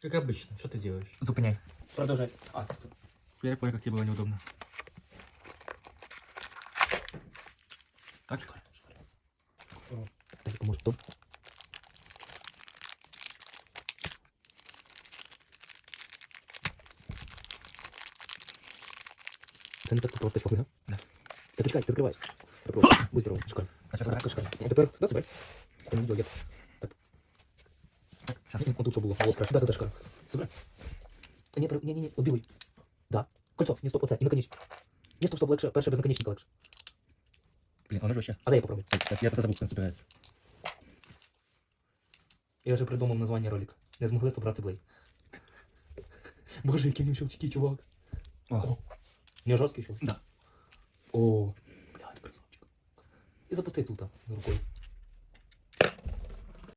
Как обычно. Что ты делаешь? Зупиняй. Продолжай. А, стоп. Я понял, как тебе было неудобно. Так? Так, поможет топ. Це не так просто похуй, да? Да. Так чекай, ти закриваєш. Попробуй. Будь здоровий. Шикарно. А сейчас шикарно. А тепер, да, собирай. Я не М, Отут що було. Вот, краще. Да, да, да, шикарно. Ні, при- ні, ні, ні, обілуй. Да. Кольцо, не стоп, оце, і наконечник. Ні, стоп, стоп, легше, перше без наконечника легше. Блин, он же вообще. А дай я попробую. Так, я просто как он собирается. Я вже придумав названня ролика. Не змогли собрати блей. Боже, які в нього щелчки, чувак. О, Не жорсткий щелчок? Да. О, блядь, красавчик. І запусти тут, а, рукою.